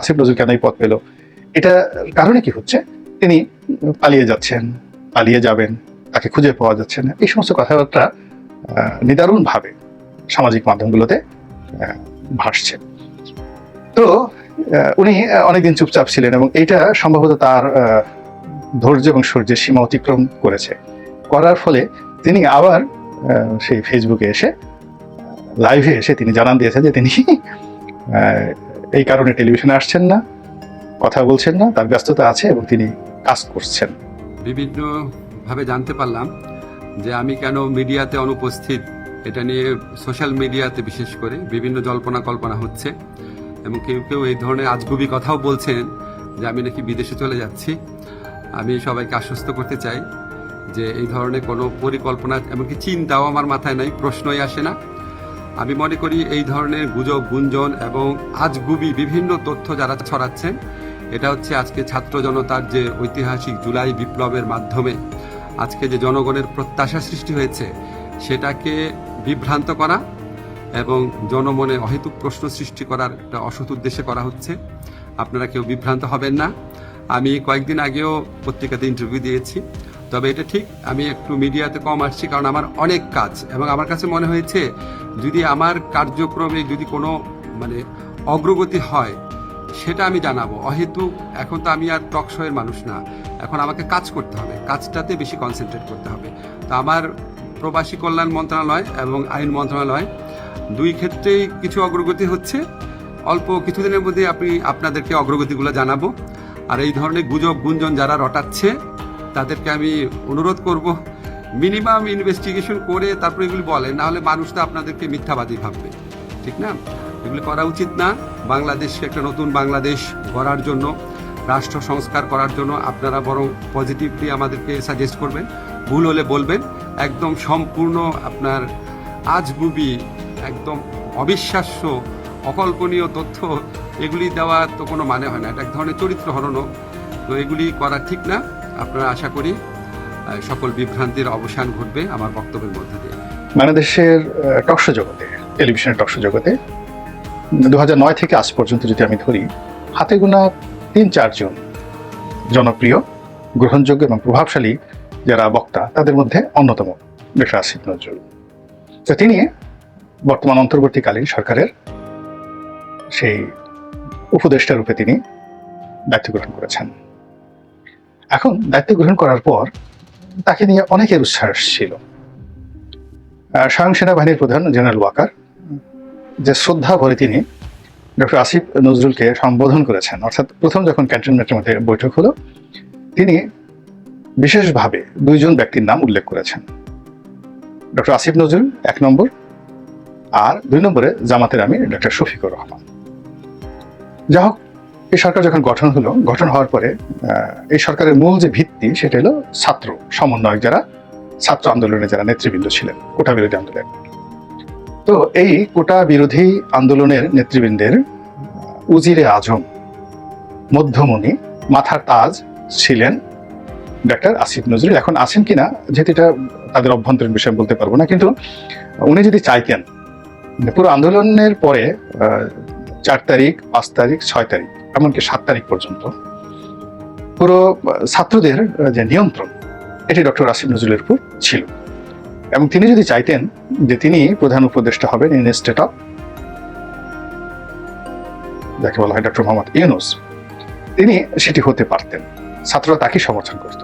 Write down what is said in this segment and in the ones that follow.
আসিফ নজরুল কেন এই পথ পেল। এটা কারণে কি হচ্ছে? তিনি পালিয়ে যাচ্ছেন, পালিয়ে যাবেন, তাকে খুঁজে পাওয়া যাচ্ছে না। এই সমস্ত কথাবার্তা নিদারুণভাবে সামাজিক মাধ্যমগুলোতে ভাসছে। তো উনি অনেকদিন চুপচাপ ছিলেন এবং এটা সম্ভবত তার ধৈর্য এবং সূর্যের সীমা অতিক্রম করেছে। করার ফলে তিনি আবার সেই ফেসবুকে এসে লাইভে এসে তিনি জানান দিয়েছেন যে তিনি এই কারণে টেলিভিশনে আসছেন না, কথা বলছেন না, তার ব্যস্ততা আছে এবং তিনি কাজ করছেন। বিভিন্ন ভাবে জানতে পারলাম যে আমি কেন মিডিয়াতে অনুপস্থিত, এটা নিয়ে সোশ্যাল মিডিয়াতে বিশেষ করে বিভিন্ন জল্পনা কল্পনা হচ্ছে এবং কেউ কেউ এই ধরনের আজগুবি কথাও বলছেন যে আমি নাকি বিদেশে চলে যাচ্ছি। আমি সবাইকে আশ্বস্ত করতে চাই যে এই ধরনের কোনো পরিকল্পনা, এমনকি চিন্তাও আমার মাথায় নাই, প্রশ্নই আসে না। আমি মনে করি এই ধরনের গুজব, গুঞ্জন এবং আজগুবি বিভিন্ন তথ্য যারা ছড়াচ্ছেন, এটা হচ্ছে আজকে ছাত্র জনতার যে ঐতিহাসিক জুলাই বিপ্লবের মাধ্যমে আজকে যে জনগণের প্রত্যাশা সৃষ্টি হয়েছে, সেটাকে বিভ্রান্ত করা এবং জনমনে অহেতুক প্রশ্ন সৃষ্টি করার একটা অসৎ উদ্দেশ্যে করা হচ্ছে। আপনারা কেউ বিভ্রান্ত হবেন না। আমি কয়েকদিন আগেও পত্রিকাতে ইন্টারভিউ দিয়েছি। তবে এটা ঠিক, আমি একটু মিডিয়াতে কম আসছি কারণ আমার অনেক কাজ এবং আমার কাছে মনে হয়েছে যদি আমার কার্যক্রমে যদি কোনো মানে অগ্রগতি হয়, সেটা আমি জানাব। অহেতু এখন তো আমি আর টক শোয়ের মানুষ না। এখন আমাকে কাজ করতে হবে, কাজটাতে বেশি কনসেন্ট্রেট করতে হবে। তো আমার প্রবাসী কল্যাণ মন্ত্রণালয় এবং আইন মন্ত্রণালয় দুই ক্ষেত্রেই কিছু অগ্রগতি হচ্ছে। অল্প কিছুদিনের মধ্যে আপনি আপনাদেরকে অগ্রগতিগুলো জানাব। আর এই ধরনের গুজব গুঞ্জন যারা রটাচ্ছে তাদেরকে আমি অনুরোধ করব মিনিমাম ইনভেস্টিগেশন করে তারপরে এগুলি বলেন না হলে মানুষ তো আপনাদেরকে মিথ্যাবাদী ভাববে। ঠিক না? এগুলি করা উচিত না। বাংলাদেশকে একটা নতুন বাংলাদেশ গড়ার জন্য, রাষ্ট্র সংস্কার করার জন্য আপনারা বরং পজিটিভলি আমাদেরকে সাজেস্ট করবেন, ভুল হলে বলবেন। একদম সম্পূর্ণ আপনার আজগুবি, একদম অবিশ্বাস্য, অকল্পনীয় তথ্য এগুলি দেওয়া তো কোনো মানে হয় না। এটা এক ধরনের চরিত্র হরণও তো এগুলি করা ঠিক না। আপনারা আশা করি সকল বিভ্রান্তির অবসান ঘটবে আমার বক্তব্যের মধ্যে দিয়ে। বাংলাদেশের টকশো জগতে, টেলিভিশনের টকশো জগতে দু নয় থেকে আজ পর্যন্ত যদি আমি ধরি, হাতে গোনা তিন চারজন জনপ্রিয়, গ্রহণযোগ্য এবং প্রভাবশালী যারা বক্তা, তাদের মধ্যে অন্যতম ডক্টর আসিফ নজরুল। তো তিনি বর্তমান অন্তর্বর্তীকালীন সরকারের সেই উপদেষ্টা রূপে তিনি দায়িত্ব গ্রহণ করেছেন। এখন দায়িত্ব গ্রহণ করার পর তাকে নিয়ে অনেকের উচ্ছ্বাস ছিল। স্বয়ং সেনাবাহিনীর প্রধান জেনারেল ওয়াকার, যে শ্রদ্ধা ভরে তিনি ডক্টর আসিফ নজরুলকে সম্বোধন করেছেন, অর্থাৎ প্রথম যখন ক্যান্টনমেন্টের মধ্যে বৈঠক হলো, তিনি বিশেষভাবে দুইজন ব্যক্তির নাম উল্লেখ করেছেন। ডক্টর আসিফ নজরুল এক নম্বর, আর দুই নম্বরে জামাতের আমি ডক্টর শফিকুর রহমান। যা হোক এই সরকার যখন গঠন হলো, গঠন হওয়ার পরে এই সরকারের মূল যে ভিত্তি সেটা হলো ছাত্র সমন্বয়ক যারা, ছাত্র আন্দোলনে যারা নেতৃবৃন্দ ছিলেন, কোটা বিরোধী আন্দোলন। তো এই কোটা বিরোধী আন্দোলনের নেতৃবৃন্দের উজিরে আজম, মধ্যমণি, মাথার তাজ ছিলেন ডাক্তার আসিফ নজরুল। এখন আছেন কিনা, যেহেতু এটা তাদের অভ্যন্তরীণ বিষয় বলতে পারব না। কিন্তু উনি যদি চাইতেন মানে পুরো আন্দোলনের পরে চার তারিখ, পাঁচ তারিখ, ছয় তারিখ এমনকি সাত তারিখ পর্যন্ত। পুরো ছাত্রদের যে নিয়ন্ত্রণ, এটি ডক্টর আসিফ নজরুলের উপর ছিল। এবং তিনি যদি চাইতেন যে তিনি প্রধান উপদেষ্টা হবেন ইন স্টেট অফ, যাকে বলা হয় ডক্টর মোহাম্মদ ইউনুস, তিনি সেটি হতে পারতেন। ছাত্ররা তাকে সমর্থন করত।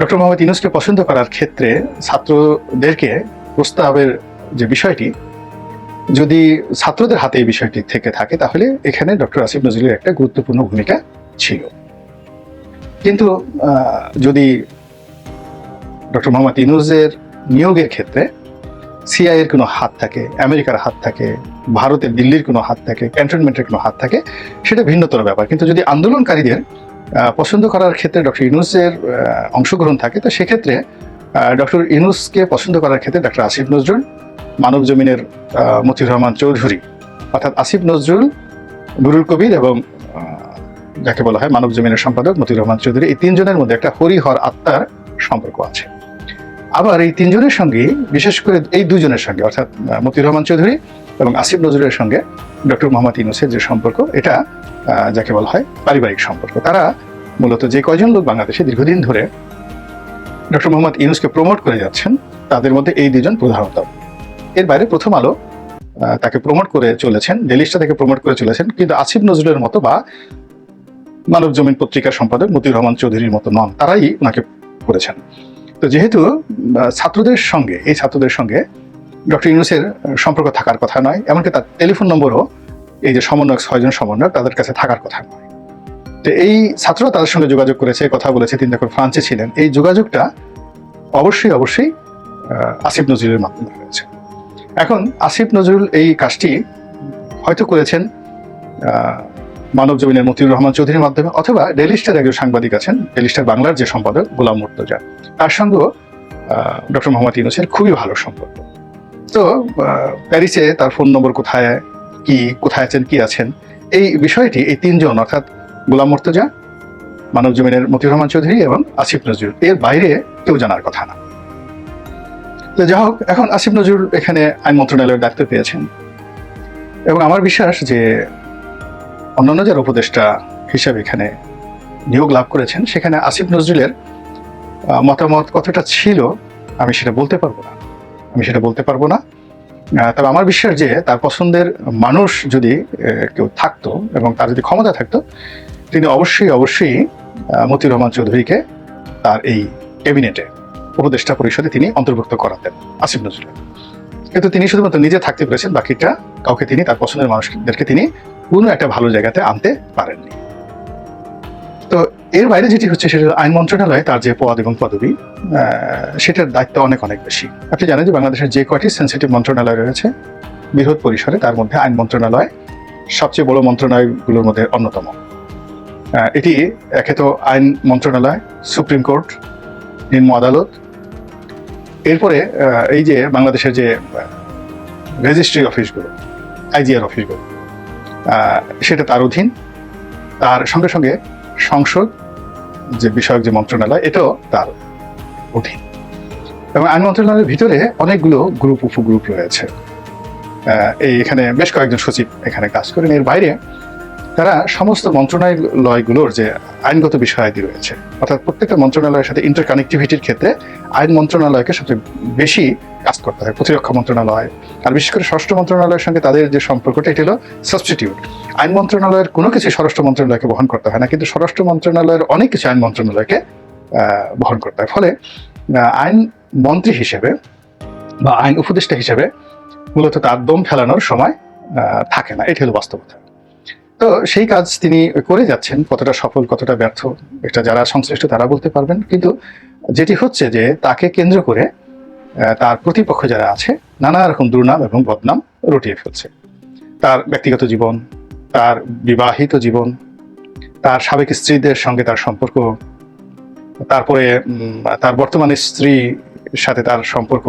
ডক্টর মোহাম্মদ ইউনুসকে পছন্দ করার ক্ষেত্রে ছাত্রদেরকে প্রস্তাবের যে বিষয়টি যদি ছাত্রদের হাতে এই বিষয়টি থেকে থাকে, তাহলে এখানে ডক্টর আসিফ নজরুলের একটা গুরুত্বপূর্ণ ভূমিকা ছিল। কিন্তু যদি ডক্টর মোহাম্মদ ইনুজের নিয়োগের ক্ষেত্রে সিআই এর কোনো হাত থাকে, আমেরিকার হাত থাকে, ভারতের, দিল্লির কোনো হাত থাকে, ক্যান্টনমেন্টের কোনো হাত থাকে, সেটা ভিন্নতর ব্যাপার। কিন্তু যদি আন্দোলনকারীদের পছন্দ করার ক্ষেত্রে ডক্টর ইনুসের অংশগ্রহণ থাকে, তো সেক্ষেত্রে ডক্টর ইনুসকে পছন্দ করার ক্ষেত্রে ডক্টর আসিফ নজরুল মানব জমিনের আহ, মতিউর রহমান চৌধুরী অর্থাৎ আসিফ নজরুল নুরুল কবির এবং যাকে বলা হয় মানব জমিনের সম্পাদক মতিউর রহমান চৌধুরী এই তিনজনের মধ্যে একটা হরিহর আত্মার সম্পর্ক আছে। আবার এই তিনজনের সঙ্গে বিশেষ করে এই দুজনের সঙ্গে অর্থাৎ আহ, মতিউর রহমান চৌধুরী এবং আসিফ নজরুলের সঙ্গে ডক্টর মোহাম্মদ ইউনুসের যে সম্পর্ক এটা যাকে বলা হয় পারিবারিক সম্পর্ক। তারা মূলত যে কয়জন লোক বাংলাদেশে দীর্ঘদিন ধরে ডক্টর মোহাম্মদ ইউনুসকে প্রমোট করে যাচ্ছেন তাদের মধ্যে এই দুজন প্রধানত। এর বাইরে প্রথম আলো তাকে প্রমোট করে চলেছেন ডেলিস্টা থেকে প্রমোট করে চলেছেন, কিন্তু আসিফ নজরুলের মতো বা মানব জমিন পত্রিকার সম্পাদক মতিউর রহমান চৌধুরীর মতো নন, তারাই ওনাকে করেছেন। তো যেহেতু ছাত্রদের সঙ্গে, এই ছাত্রদের সঙ্গে ডক্টর ইউনুসের সম্পর্ক থাকার কথা নয়, এমনকি তার টেলিফোন নম্বরও এই যে সমন্বয়ক, ছয়জন সমন্বয়ক তাদের কাছে থাকার কথা নয়। তো এই ছাত্ররা তাদের সঙ্গে যোগাযোগ করেছে, কথা বলেছে, তিনি যখন ফ্রান্সে ছিলেন। এই যোগাযোগটা অবশ্যই অবশ্যই আসিফ নজরুলের মাধ্যমে হয়েছে। এখন আসিফ নজরুল এই কাজটি হয়তো করেছেন মানব জমিনের মতিউর রহমান চৌধুরীর মাধ্যমে, অথবা ডেলিস্টার একজন সাংবাদিক আছেন ডেলিস্টার বাংলার যে সম্পাদক গোলাম মুর্তজা। তার সঙ্গেও ডক্টর মোহাম্মদ ইউনুসের খুবই ভালো সম্পর্ক। তো প্যারিসে তার ফোন নম্বর কোথায়, কি, কোথায় আছেন, কি আছেন, এই বিষয়টি এই তিনজন, অর্থাৎ গোলাম মুর্তজা, মানব জমিনের মতিউর রহমান চৌধুরী এবং আসিফ নজরুল, এর বাইরে কেউ জানার কথা না। তো যাই হোক, এখন আসিফ নজরুল এখানে আইন মন্ত্রণালয়ের দায়িত্ব পেয়েছেন। এবং আমার বিশ্বাস যে অন্যান্য যারা উপদেষ্টা হিসাবে এখানে নিয়োগ লাভ করেছেন, সেখানে আসিফ নজরুলের মতামত কতটা ছিল, আমি সেটা বলতে পারব না। আমি সেটা বলতে পারব না। তবে আমার বিশ্বাস যে তার পছন্দের মানুষ যদি কেউ থাকতো এবং তার যদি ক্ষমতা থাকতো, তিনি অবশ্যই অবশ্যই মতিউর রহমান চৌধুরীকে তার এই ক্যাবিনেটে উপদেষ্টা পরিষদে তিনি অন্তর্ভুক্ত করাতেন, আসিফ নজরুল। কিন্তু তিনি শুধুমাত্র নিজে থাকতে পেরেছেন, বাকিটা কাউকে তিনি তার পছন্দের মানুষদেরকে তিনি কোনো একটা ভালো জায়গাতে আনতে পারেননি। তো এর বাইরে যেটি হচ্ছে সেটা আইন মন্ত্রণালয়ে তার যে পদ এবং পদবি সেটার দায়িত্ব অনেক অনেক বেশি। আপনি জানেন যে বাংলাদেশের যে কয়টি সেন্সিটিভ মন্ত্রণালয় রয়েছে, বৃহৎ পরিসরে তার মধ্যে আইন মন্ত্রণালয় সবচেয়ে বড় মন্ত্রণালয়গুলোর মধ্যে অন্যতম। এটি একে তো আইন মন্ত্রণালয়, সুপ্রিম কোর্ট, নিম্ন আদালত এরপরে এই যে বাংলাদেশের যে রেজিস্ট্রি অফিসগুলো আইজিআর অফিসগুলো সেটা তার অধীন। তার সঙ্গে সঙ্গে সংসদ, যে বিষয়ক যে মন্ত্রণালয়, এটাও তার অধীন। এবং আইন মন্ত্রণালয়ের ভিতরে অনেকগুলো গ্রুপ উপগ্রুপ রয়েছে। এই এখানে বেশ কয়েকজন সচিব এখানে কাজ করেন। এর বাইরে তারা সমস্ত মন্ত্রণালয়গুলোর যে আইনগত বিষয়াদি রয়েছে, অর্থাৎ প্রত্যেকটা মন্ত্রণালয়ের সাথে ইন্টার কানেক্টিভিটির ক্ষেত্রে আইন মন্ত্রণালয়কে সবচেয়ে বেশি কাজ করতে হয়, প্রতিরক্ষা মন্ত্রণালয়। আর বিশেষ করে স্বরাষ্ট্র মন্ত্রণালয়ের সঙ্গে তাদের যে সম্পর্কটা, এটি হলো সাবস্টিটিউট আইন মন্ত্রণালয়ের কোনো কিছু স্বরাষ্ট্র মন্ত্রণালয়কে বহন করতে হয় না, কিন্তু স্বরাষ্ট্র মন্ত্রণালয়ের অনেক কিছু আইন মন্ত্রণালয়কে বহন করতে হয়। ফলে আইন মন্ত্রী হিসেবে বা আইন উপদেষ্টা হিসেবে মূলত তার দম ফেলানোর সময় থাকে না। এটি হলো বাস্তবতা। তো সেই কাজ তিনি করে যাচ্ছেন, কতটা সফল, কতটা ব্যর্থ, এটা যারা সংশ্লিষ্ট তারা বলতে পারবেন। কিন্তু যেটি হচ্ছে যে তাকে কেন্দ্র করে তার প্রতিপক্ষ যারা আছে, নানা রকম দুর্নাম এবং বদনাম রটিয়ে ফেলছে। তার ব্যক্তিগত জীবন, তার বিবাহিত জীবন, তার সাবেক স্ত্রীদের সঙ্গে তার সম্পর্ক, তারপরে তার বর্তমানে স্ত্রীর সাথে তার সম্পর্ক,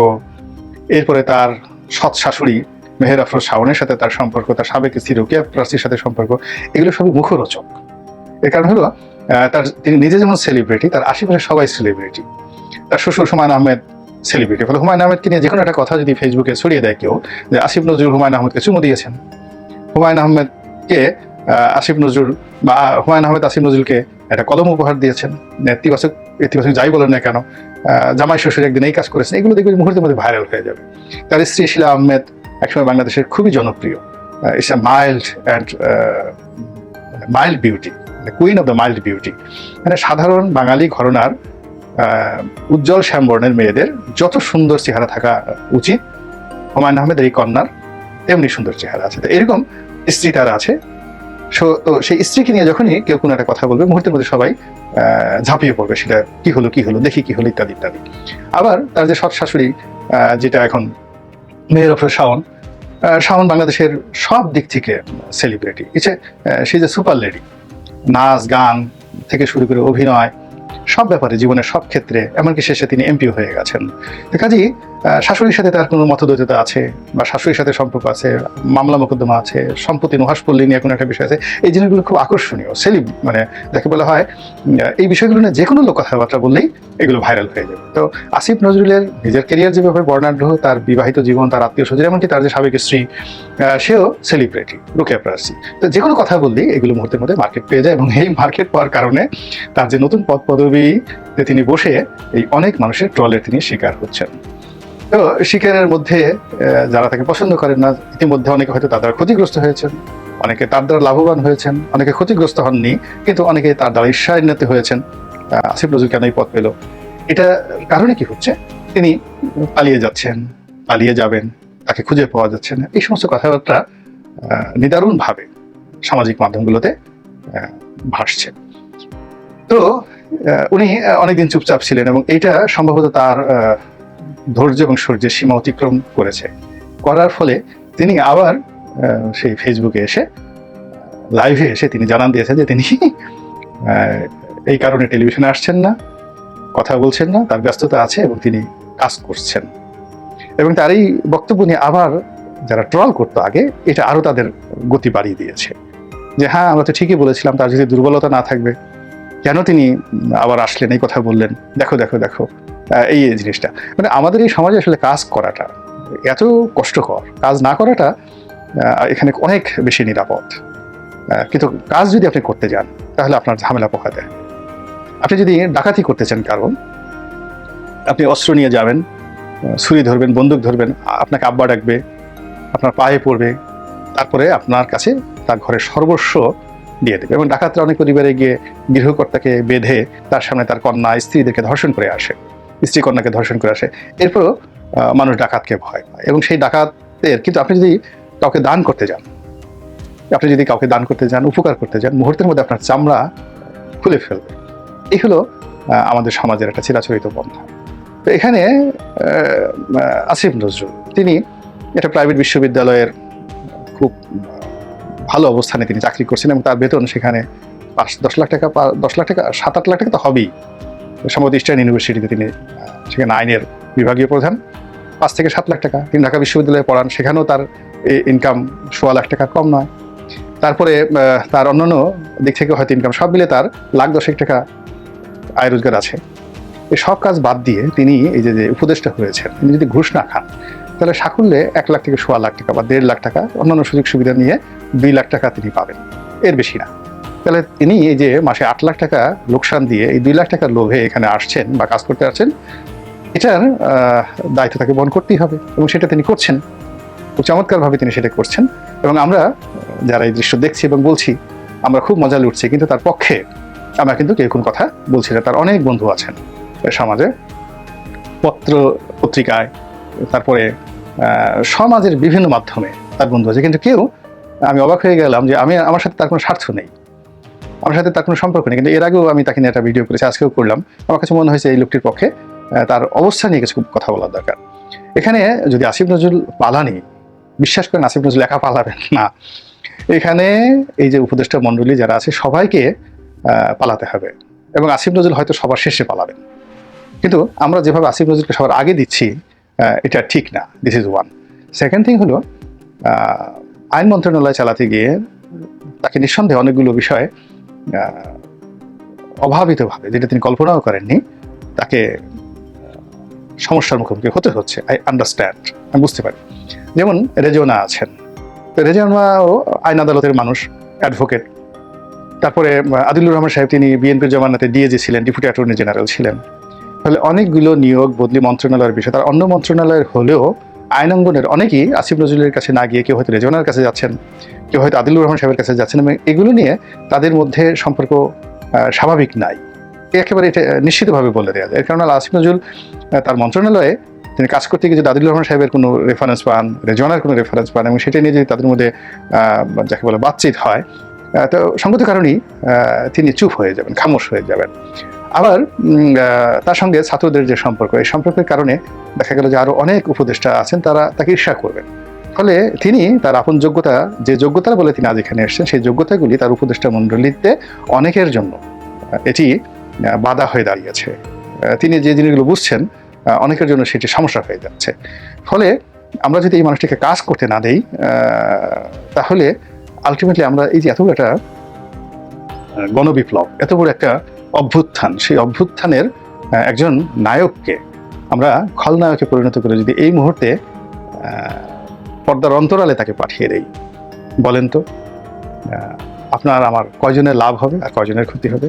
এরপরে তার সৎ শাশুড়ি মেহের আফরোজ শাওনের সাথে তার সম্পর্ক তার সাবেক স্ত্রী রোকিয়া প্রাচীর সাথে সম্পর্ক এগুলো সবই মুখরোচক। এর কারণ হলো তার তিনি নিজে যেমন সেলিব্রিটি তার আশেপাশে সবাই সেলিব্রিটি তার শ্বশুর হুমায়ুন আহমেদ সেলিব্রিটি ফলে হুমায়ুন আহমেদকে নিয়ে যে কোনো একটা কথা যদি ফেসবুকে ছড়িয়ে দেয় কেউ যে আসিফ নজরুল হুমায়ুন আহমেদকে চুমু দিয়েছেন। হুমায়ুন আহমেদকে আহ, আসিফ নজরুল বা হুমায়ুন আহমেদ আসিফ নজরুলকে একটা কলম উপহার দিয়েছেন। নেতিবাচক ইতিবাচক যাই বলেন না কেন জামাই শ্বশুর একদিন এই কাজ করেছেন এগুলো দেখবে মুহূর্তের মধ্যে ভাইরাল হয়ে যাবে। তার স্ত্রী শিলা আহমেদ একসময় বাংলাদেশের খুবই জনপ্রিয় it's a mild and mild beauty queen of the mild beauty মানে সাধারণ বাঙালি ঘরনার উজ্জ্বল শ্যামবর্ণের মেয়েদের যত সুন্দর চেহারা থাকা উচিত, হুমায়ুন আহমেদের এই কন্যার তেমনি সুন্দর চেহারা আছে। তো এরকম স্ত্রী তার আছে। সো, তো সেই স্ত্রীকে নিয়ে যখনই কেউ কোনো একটা কথা বলবে, মুহূর্তের মধ্যে সবাই ঝাঁপিয়ে পড়বে, সেটা কি হলো কি হলো, দেখি কি হলো, ইত্যাদি ইত্যাদি। আবার তার যে সৎ শাশুড়ি যেটা এখন মেয়ের অফর শাওন শাওন বাংলাদেশের সব দিক থেকে সেলিব্রিটি ইচ্ছে সে যে সুপার লেডি নাচ, গান থেকে শুরু করে অভিনয় সব ব্যাপারে, জীবনের সব ক্ষেত্রে, এমনকি শেষে তিনি এমপি হয়ে গেছেন। কাজেই শাশুড়ির সাথে তার কোনো মতদ্বৈততা আছে, বা শাশুড়ির সাথে সম্পর্ক আছে, মামলা মোকদ্দমা আছে, সম্পত্তি নুহাস পল্লী নিয়ে কোনো একটা বিষয় আছে, এই জিনিসগুলো খুব আকর্ষণীয় সেলিব মানে যাকে বলা হয় এই বিষয়গুলো নিয়ে যে কোনো লোক কথাবার্তা বললেই এগুলো ভাইরাল হয়ে যাবে। তো আসিফ নজরুলের নিজের কেরিয়ার যেভাবে বর্ণাঢ্য, তার বিবাহিত জীবন, তার আত্মীয় স্বজন, এমনকি তার যে সাবেক স্ত্রী সেও সেলিব্রিটি রুকিয়া প্রার্সি তো যে কোনো কথা বললেই এগুলো মুহূর্তের মধ্যে মার্কেট পেয়ে যায়, এবং এই মার্কেট পাওয়ার কারণে তার যে নতুন পদ পদবিতে তিনি বসে এই অনেক মানুষের ট্রলের তিনি শিকার হচ্ছেন। তো শিকারের মধ্যে যারা তাকে পছন্দ করেন না, ইতিমধ্যে অনেকে হয়তো তার দ্বারা ক্ষতিগ্রস্ত হয়েছেন, অনেকে তার দ্বারা লাভবান হয়েছেন, অনেকে ক্ষতিগ্রস্ত হননি, কিন্তু অনেকে তার দ্বারা ঈর্ষান্বিত হয়েছেন আসিফ নজরুল কেন এই পথ পেল? এটা কারণে কি হচ্ছে? তিনি পালিয়ে যাচ্ছেন, পালিয়ে যাবেন, তাকে খুঁজে পাওয়া যাচ্ছে না। এই সমস্ত কথাবার্তা নিদারুণভাবে সামাজিক মাধ্যমগুলোতে ভাসছে। তো উনি অনেকদিন চুপচাপ ছিলেন এবং এটা সম্ভবত তার ধৈর্য এবং সূর্যের সীমা অতিক্রম করেছে। করার ফলে তিনি আবার সেই ফেসবুকে এসে লাইভে এসে তিনি জানান দিয়েছেন যে তিনি এই কারণে টেলিভিশনে আসছেন না, কথা বলছেন না, তার ব্যস্ততা আছে এবং তিনি কাজ করছেন। এবং তার এই বক্তব্য নিয়ে আবার যারা ট্রল করতো আগে, এটা আরও তাদের গতি বাড়িয়ে দিয়েছে। যে হ্যাঁ আমরা তো ঠিকই বলেছিলাম, তার যদি দুর্বলতা না থাকবে কেন তিনি আবার আসলেন? এই কথা বললেন। দেখো দেখো দেখো এই জিনিসটা। মানে আমাদের এই সমাজে আসলে কাজ করাটা এত কষ্টকর। কাজ না করাটা এখানে অনেক বেশি নিরাপদ। কিন্তু কাজ যদি আপনি করতে যান, তাহলে আপনার ঝামেলা পোহাতে। আপনি যদি ডাকাতি করতে চান কারণ, আপনি অস্ত্র নিয়ে যাবেন, ছুরি ধরবেন, বন্দুক ধরবেন, আপনাকে আব্বা ডাকবে, আপনার পায়ে পড়বে, তারপরে আপনার কাছে তার ঘরের সর্বস্ব দিয়ে দেবে। এবং ডাকাতরা অনেক পরিবারে গিয়ে গৃহকর্তাকে বেঁধে তার সামনে তার কন্যা, স্ত্রীদেরকে ধর্ষণ করে আসে। স্ত্রী কন্যাকে ধর্ষণ করে আসে। এরপরও মানুষ ডাকাতকে ভয় পায় এবং সেই ডাকাতের কিন্তু আপনি যদি কাউকে দান করতে যান, আপনি যদি কাউকে দান করতে যান, উপকার করতে যান, মুহূর্তের মধ্যে আপনার চামড়া খুলে ফেলবে। এই হলো আমাদের সমাজের একটা চিরাচরিত পন্থা। তো এখানে আসিফ নজরুল, তিনি একটা প্রাইভেট বিশ্ববিদ্যালয়ের খুব ভালো অবস্থানে তিনি চাকরি করছেন এবং তার বেতন সেখানে পাঁচ, দশ লাখ টাকা দশ লাখ টাকা, সাত, আট লাখ টাকা তো হবেই। সম্ভবত ইস্টার্ন ইউনিভার্সিটিতে তিনি সেখানে আইনের বিভাগীয় প্রধান। পাঁচ থেকে সাত লাখ টাকা। তিনি ঢাকা বিশ্ববিদ্যালয়ে পড়ান, সেখানেও তার ইনকাম সোয়া লাখ টাকা কম নয়। তারপরে তার অন্যান্য দিক থেকে হয়তো ইনকাম সব মিলে তার লাখ দশেক টাকা আয় রোজগার আছে। এই সব কাজ বাদ দিয়ে তিনি এই যে উপদেষ্টা হয়েছেন, তিনি যদি ঘুষ না খান তাহলে সাকুল্যে এক লাখ থেকে সোয়া লাখ টাকা বা দেড় লাখ টাকা অন্যান্য সুযোগ সুবিধা নিয়ে দুই লাখ টাকা তিনি পাবেন। এর বেশি না। তাহলে তিনি এই যে মাসে আট লাখ টাকা লোকসান দিয়ে এই দুই লাখ টাকার লোভে এখানে আসছেন বা কাজ করতে আসছেন, এটার দায়িত্ব তাকে বহন করতেই হবে এবং সেটা তিনি করছেন। খুব চমৎকারভাবে তিনি সেটা করছেন এবং আমরা যারা এই দৃশ্য দেখছি এবং বলছি, আমরা খুব মজা লুটছি, কিন্তু তার পক্ষে আমরা কিন্তু কেউ কোনো কথা বলছি না। তার অনেক বন্ধু আছেন সমাজে, পত্র পত্রিকায়, তারপরে সমাজের বিভিন্ন মাধ্যমে তার বন্ধু আছে। কিন্তু কেউ, আমি অবাক হয়ে গেলাম যে আমি, আমার সাথে তার কোনো স্বার্থ নেই। আমার সাথে তার কোনো সম্পর্ক নেই। কিন্তু এর আগেও আমি তাকে নিয়ে একটা ভিডিও করেছি, আজকেও করলাম। আমার কাছে মনে হয়েছে এই লোকটির পক্ষে তার অবস্থা নিয়ে কিছু কথা বলার দরকার। এখানে যদি আসিফ নজরুল পালানি, বিশ্বাস করেন আসিফ নজরুল একা পালাবেন না। এখানে এই যে উপদেষ্টা মণ্ডলী যারা আছে, সবাইকে পালাতে হবে। এবং আসিফ নজরুল হয়তো সবার শেষে পালাবেন। কিন্তু আমরা যেভাবে আসিফ নজরুলকে সবার আগে দিচ্ছি এটা ঠিক না this is one second thing হলো আইন মন্ত্রণালয় চালাতে গিয়ে তাকে নিঃসন্দেহে অনেকগুলো বিষয় অভাবিতভাবে, যেটা তিনি কল্পনাও করেননি, তাকে সমস্যার মুখোমুখি হতে হচ্ছে আই আন্ডারস্ট্যান্ড আমি বুঝতে পারি। যেমন রেজওয়ানা আছেন তো রেজওয়ানাও আইন আদালতের মানুষ অ্যাডভোকেট তারপরে আদিলুর রহমান সাহেব, তিনি বিএনপির জমানাতে ডিএজি ছিলেন ডেপুটি অ্যাটর্নি জেনারেল ছিলেন। ফলে অনেকগুলো নিয়োগ বদলি মন্ত্রণালয়ের বিষয়। তার অন্য মন্ত্রণালয়ের হলেও আইন অঙ্গনের অনেকেই আসিফ নজরুলের কাছে না গিয়ে কেউ হয়তো রেজওয়ানার কাছে যাচ্ছেন, কেউ হয়তো আদিলুর রহমান সাহেবের কাছে যাচ্ছেন এবং এগুলো নিয়ে তাদের মধ্যে সম্পর্ক স্বাভাবিক নাই। একেবারে এটা নিশ্চিতভাবে বলে দেওয়া যায়। এর কারণে আসিফ নজরুল তার মন্ত্রণালয়ে তিনি কাজ করতে গিয়ে যদি আদিলুর রহমান সাহেবের কোনো রেফারেন্স পান, রেজওয়ানার কোনো রেফারেন্স পান এবং সেটা নিয়ে যদি তাদের মধ্যে যাকে বলে বাতচিত হয় তো সঙ্গত কারণেই তিনি চুপ হয়ে যাবেন, খামোশ হয়ে যাবেন। আবার তার সঙ্গে ছাত্রদের যে সম্পর্ক, এই সম্পর্কের কারণে দেখা গেল যে আরও অনেক উপদেষ্টা আছেন, তারা তাকে ঈর্ষা করবেন। ফলে তিনি তার আপন যোগ্যতা, যে যোগ্যতা বলে তিনি আজ এখানে এসেছেন, সেই যোগ্যতাগুলি তার উপদেষ্টা মণ্ডলীতে অনেকের জন্য এটি বাধা হয়ে দাঁড়িয়েছে। তিনি যে জিনিসগুলো বুঝছেন অনেকের জন্য সেটি সমস্যা হয়ে যাচ্ছে। ফলে আমরা যদি এই মানুষটিকে কাজ করতে না দেই তাহলে আলটিমেটলি আমরা এই যে এত বড় একটা গণবিপ্লব, এত বড় একটা অভ্যুত্থান। সেই অভ্যুত্থানের একজন নায়ককে আমরা খলনায়কে পরিণত করে যদি এই মুহূর্তে পর্দার অন্তরালে তাকে পাঠিয়ে দেই, বলেন তো আপনার, আমার কয়জনের লাভ হবে আর কয়জনের ক্ষতি হবে?